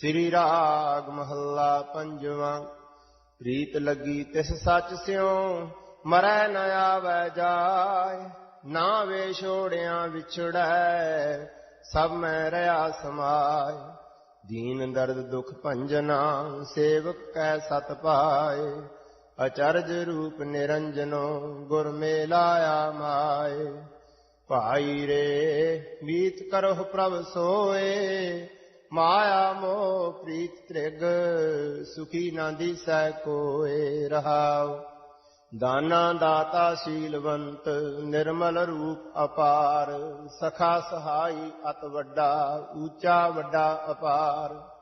ਸ੍ਰੀ ਰਾਗ ਮਹੱਲਾ ਪੰਜਵਾਂ, ਪ੍ਰੀਤ ਲੱਗੀ ਤਿਸ ਸੱਚ ਸਿਉ, ਮਰੈ ਨ ਆਵੈ ਜਾਏ ਨਾ ਵੇ ਛੋੜਿਆਂ ਵਿਛੜੈ, ਸਭ ਮੈਂ ਰਿਆ ਸਮਾਏ। ਦੀਨ ਦਰਦ ਦੁਖ ਭੰਜਨਾ ਸੇਵਕ ਕੈ ਸਤ ਪਾਏ। ਅਚਰਜ ਰੂਪ ਨਿਰੰਜਨੋ, ਗੁਰ ਮੇਲਾਇਆ ਮਾਏ ਭਾਈ ਰੇ, ਮੀਤ ਕਰੋ ਪ੍ਰਭ ਸੋਏ ਮਾਇਆ ਮੋਹ ਪ੍ਰੀਤ ਤ੍ਰਿਗ, ਸੁਖੀ ਨਾ ਦੀਸੈ ਕੋਏ ਰਹਾਉ। ਦਾਨਾ ਦਾਤਾ ਸ਼ੀਲਵੰਤ, ਨਿਰਮਲ ਰੂਪ ਅਪਾਰ। ਸਖਾ ਸਹਾਈ ਅਤ ਵੱਡਾ, ਊਚਾ ਵੱਡਾ ਅਪਾਰ।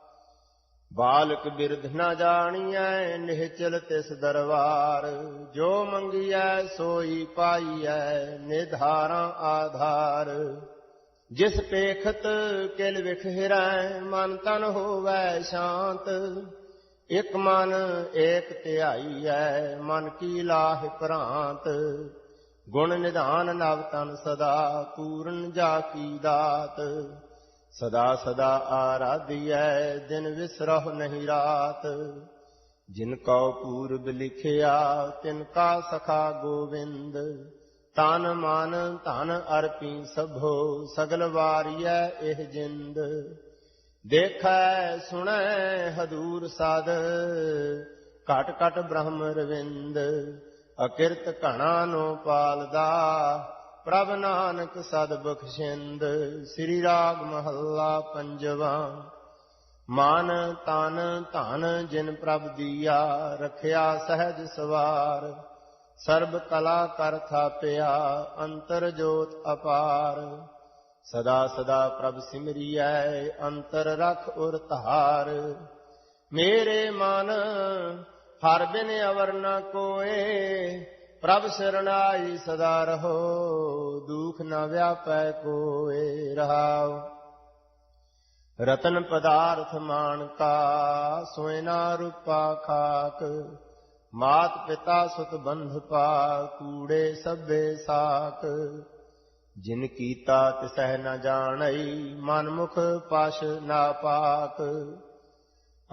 ਬਾਲਕ ਬਿਰਧ ਨਾ ਜਾਣੀਐ, ਨਿਹਚਲ ਤਿਸ ਦਰਬਾਰ। ਜੋ ਮੰਗੀਐ, ਸੋਈ ਪਾਈਐ ਨਿਧਾਰਾਂ ਆਧਾਰ। ਜਿਸ ਪੇਖਤ ਕਿਲ ਵਿਖਹਿਰੈ ਮਨ ਤਨ ਹੋਵੈ ਸ਼ਾਂਤ। ਇਕ ਮਨ ਏਕ ਧਿਆਈਐ ਮਨ ਕੀ ਲਾਹ ਪ੍ਰਾਂਤ। ਗੁਣ ਨਿਧਾਨ ਨਵ ਤਨ ਸਦਾ, ਪੂਰਨ ਜਾ ਕੀ ਦਾਤ। ਸਦਾ ਸਦਾ ਆਰਾਧਿਐ ਦਿਨ ਵਿਸਰਹੁ ਨਹੀਂ ਰਾਤ। ਜਿਨ ਕਉ ਪੂਰਬ ਲਿਖਿਆ, ਤਿਨ ਕਾ ਸਖਾ ਗੋਵਿੰਦ। ਤਨ ਮਨ ਧਨ ਅਰਪੀ ਸਭੋ ਸਗਲ ਵਾਰੀਐ ਇਹ ਜਿੰਦ। ਦੇਖੈ ਸੁਣੈ ਹਦੂਰ ਸਾਧ ਘਟ ਘਟ ਬ੍ਰਹਮ ਰਵਿੰਦ, ਅਕਿਰਤ ਘਣਾ ਨੋ ਪਾਲਦਾ, ਪ੍ਰਭ ਨਾਨਕ ਸਦ ਬਖਸ਼ਿੰਦ, ਸ੍ਰੀ ਰਾਗ ਮਹੱਲਾ ਪੰਜਵਾ। ਮਾਨ ਤਨ ਧਨ ਜਿਨ ਪ੍ਰਭ ਦੀਆ, ਰਖਿਆ ਸਹਿਜ ਸਵਾਰ। ਸਰਬ ਕਲਾ ਕਰ ਥਾਪਿਆ, ਅੰਤਰ ਜੋਤ ਅਪਾਰ। ਸਦਾ ਸਦਾ ਪ੍ਰਭ ਸਿਮਰਿਐ, ਅੰਤਰ ਰਖ ਉਰ ਧਾਰ। ਮੇਰੇ ਮਨ, ਹਰ ਬਿਨ ਅਵਰ ਨ ਕੋਏ, ਪ੍ਰਭ ਸਰਣਾਈ ਸਦਾ ਰਹੋ, ਦੁਖ ਨ ਵਿਆਪੈ ਕੋਏ ਰਹਾਉ ਰਤਨ ਪਦਾਰਥ ਮਾਨ ਕਾ ਸੋਇਨਾ ਰੂਪਾ ਖਾਕ। ਮਾਤ ਪਿਤਾ ਸੁਤ ਬੰਧ ਪਾ ਕੂੜੇ ਸਭੇ ਸਾਕ ਜਿਨ ਕੀਤਾ ਤਿਸਹਿ ਨ ਜਾਣਈ ਮਨ ਮੁਖ ਪਾਸ਼ ਨਾ ਪਾਕ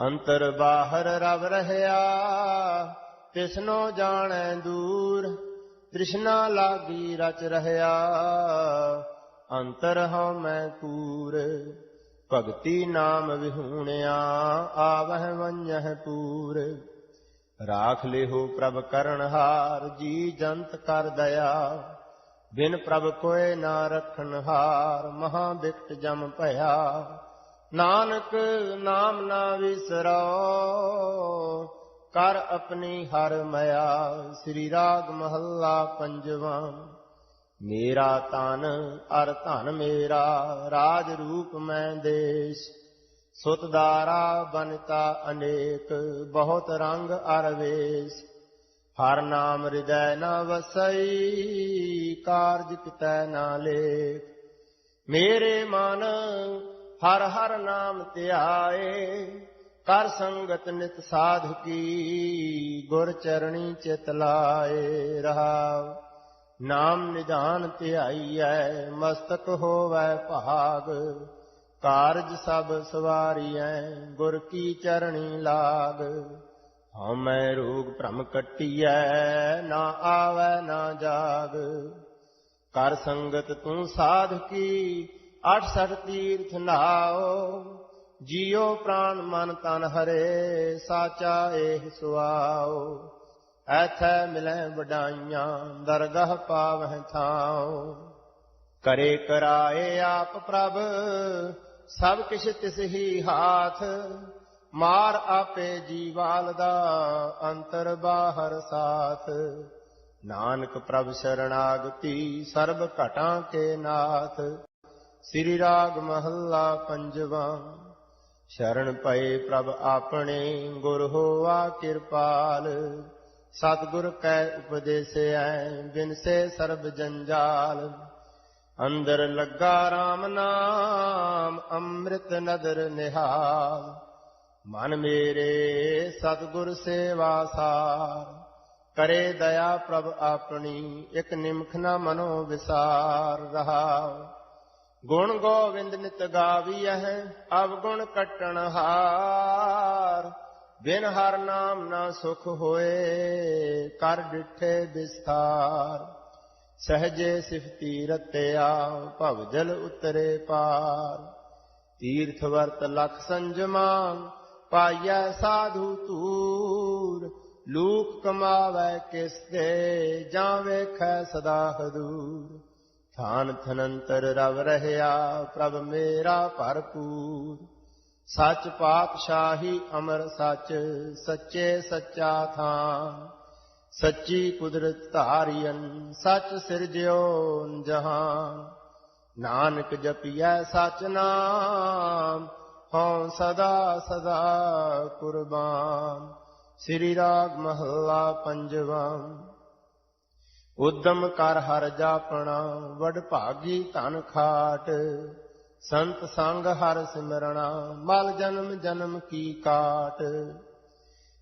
ਅੰਤਰ ਬਾਹਰ ਰਵ ਰਹਿਆ, ਤਿਸਨੋ ਜਾਣੈ ਦੂਰ। ਤ੍ਰਿਸ਼ਨਾ ਲਾਗੀ ਰਚ ਰਹਿਆ, ਅੰਤਰ ਹਉ ਮੈਂ ਕੂਰ। ਭਗਤੀ ਨਾਮ ਵਿਹੂਣਿਆ, ਆਵਹਿ ਵੰਜਹਿ ਪੂਰ। ਰਾਖ ਲਿਹੋ ਪ੍ਰਭ ਕਰਨਹਾਰ ਜੀ ਜੰਤ ਕਰ ਦਇਆ। ਬਿਨ ਪ੍ਰਭ ਕੋਏ ਨਾ ਰਖਣ ਹਾਰ ਮਹਾ ਬਿਕਟ ਜਮ ਭਇਆ। ਨਾਨਕ ਨਾਮ ਨਾ ਵਿਸਰੋ ਕਰ ਆਪਣੀ ਹਰ ਮਇਆ। ਸ੍ਰੀ ਰਾਗ ਮਹੱਲਾ ਪੰਜਵਾਂ, ਮੇਰਾ ਤਨ ਅਰ ਧਨ ਮੇਰਾ, ਰਾਜ ਰੂਪ ਮੈਂ ਦੇਸ਼। ਸੁਤਦਾਰਾ ਬਨਤਾ ਅਨੇਕ, ਬਹੁਤ ਰੰਗ ਅਰਵੇਸ਼। ਹਰ ਨਾਮ ਹਿਰਦੈ ਨਾ ਵਸਈ, ਕਾਰਜ ਕਿਤੈ ਨਾ ਲੇਖ। ਮੇਰੇ ਮਨ ਹਰ ਹਰ ਨਾਮ ਧਿਆਏ ਕਰ ਸੰਗਤ ਨਿਤ ਸਾਧ ਕੀ, ਗੁਰ ਚਰਣੀ ਚਿਤ ਲਾਏ ਰਹਾਉ। ਨਾਮ ਨਿਧਾਨ ਧਿਆਈਐ ਮਸਤਕ ਹੋਵੈ ਭਾਗ। ਕਾਰਜ ਸਭ ਸਵਾਰੀਐ, ਗੁਰ ਕੀ ਚਰਣੀ ਲਾਗ। ਹਉਮੈ ਰੋਗ ਭ੍ਰਮ ਕੱਟੀਐ, ਨਾ ਆਵੈ, ਨਾ ਜਾਗ। ਕਰ ਸੰਗਤ ਤੂੰ ਸਾਧ ਕੀ 68 ਤੀਰਥ ਨਾਓ ਜੀਉ ਪ੍ਰਾਨ ਮਨ ਤਨ ਹਰੇ, ਸਾਚਾ ਏਹ ਸੁਆਓ ਐਥੈ ਮਿਲੈ ਵਡਾਈਆਂ, ਦਰਗਹ ਪਾਵਹਿ ਥਾਉ। ਕਰੇ ਕਰਾਏ ਆਪ ਪ੍ਰਭ ਸਭ ਕਿਛ ਤਿਸ ਹੀ ਹਾਥ, ਮਾਰ ਆਪੇ ਜੀਵਾਲ ਦਾ ਅੰਤਰ ਬਾਹਰ ਸਾਥ। ਨਾਨਕ ਪ੍ਰਭ ਸ਼ਰਣਾਗਤੀ, ਸਰਬ ਘਟਾਂ ਕੇ ਨਾਥ। ਸ੍ਰੀ ਰਾਗ ਮਹੱਲਾ ਪੰਜਵਾ, ਸ਼ਰਨ ਪਏ ਪ੍ਰਭ ਆਪਣੇ, ਗੁਰ ਹੋਆ ਕਿਰਪਾਲ। ਸਤਿਗੁਰ ਕੈ ਉਪਦੇਸੈ, ਬਿਨਸੇ ਸਰਬ ਜੰਜਾਲ। ਅੰਦਰ ਲੱਗਾ RAM ਨਾਮ, ਅੰਮ੍ਰਿਤ ਨਦਰ ਨਿਹਾਲ। ਮਨ ਮੇਰੇ ਸਤਿਗੁਰ ਸੇਵਾ ਸਾਰ। ਕਰੇ ਦਇਆ ਪ੍ਰਭ ਆਪਣੀ, ਇਕ ਨਿਮਖ ਨਾ ਮਨੋ ਵਿਸਾਰ ਰਹਾ ਗੁਣ ਗੋਵਿੰਦ ਨਿਤ ਗਾਵੀਐ ਅਵਗੁਣ ਕਟਣ ਹਾਰ। ਬਿਨ ਹਰ ਨਾਮ ਨਾ ਸੁਖ ਹੋਏ, ਕਰ ਡਿਠੇ ਵਿਸਥਾਰ ਸਹਜੇ ਸਿਫਤੀ ਰਤਿਆ ਭਵ ਜਲ ਉਤਰੇ ਪਾਰ। ਤੀਰਥ ਵਰਤ ਲਖ ਸੰਜਮਾਨ, ਪਾਈਐ ਸਾਧੂ ਤੂਰ ਲੂਕ ਕਮਾਵੈ ਕਿਸ ਦੇ, ਜਾਂ ਵੇਖੈ ਸਦਾ ਹਦੂਰ। ਥਾਨ ਥਨੰਤਰ ਰਵ ਰਹਿਆ, ਪ੍ਰਭ ਮੇਰਾ ਭਰਪੂਰ। ਸੱਚ ਪਾਤਸ਼ਾਹੀ ਅਮਰ ਸੱਚ, ਸੱਚੇ ਸੱਚਾ ਥਾਨ। ਸੱਚੀ ਕੁਦਰਤ ਧਾਰੀਐਨ ਸੱਚ ਸਿਰਜਿਓ ਜਹਾਨ। ਨਾਨਕ ਜਪੀਐ ਸਚ ਨਾਮ, ਹਉ ਸਦਾ ਸਦਾ ਕੁਰਬਾਨ। ਸ੍ਰੀ ਰਾਗ ਮਹੱਲਾ ਪੰਜਵਾਂ। ਉਦਮ ਕਰ ਹਰ ਜਾਪਣਾ, ਵਡ ਭਾਗੀ ਧਨ ਖਾਟ। ਸੰਤ ਸੰਗ ਹਰ ਸਿਮਰਣਾ, ਮਲ ਜਨਮ ਜਨਮ ਕੀ ਕਾਟ।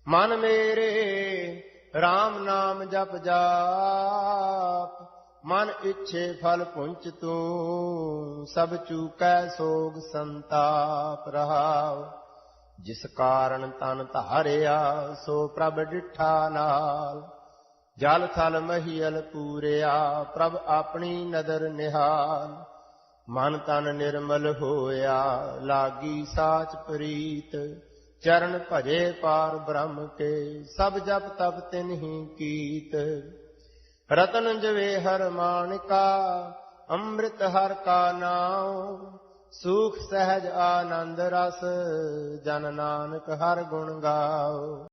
ਮਨ ਮੇਰੇ RAM ਨਾਮ ਜਪ ਜਾਪ, ਮਨ ਇੱਛੇ ਫਲ ਪੁੰਚ ਤੂੰ, ਸਭ ਚੂਕੈ ਸੋਗ ਸੰਤਾਪ ਰਹਾਉ। ਜਿਸ ਕਾਰਨ ਤਨ ਧਾਰਿਆ, ਸੋ ਪ੍ਰਭ ਡਿਠਾ ਨਾਲ। ਜਲ ਥਲ ਮਹੀਲ ਪੂਰਿਆ, ਪ੍ਰਭ ਆਪਣੀ ਨਦਰ ਨਿਹਾਲ। ਮਨ ਤਨ ਨਿਰਮਲ ਹੋਇਆ, ਲਾਗੀ ਸਾਚ ਪ੍ਰੀਤ। ਚਰਨ ਭਜੇ ਪਾਰ ਬ੍ਰਹਮ ਕੇ, ਸਭ ਜਪ ਤਪ ਤਿਨ ਹੀ ਕੀਤ। ਰਤਨ ਜਵੇ ਹਰ ਮਾਨਿਕਾ, ਅੰਮ੍ਰਿਤ ਹਰ ਕਾ ਨਾਮ ਸੁਖ ਸਹਿਜ ਆਨੰਦ ਰਸ, ਜਨ ਨਾਨਕ ਹਰ ਗੁਣ ਗਾਓ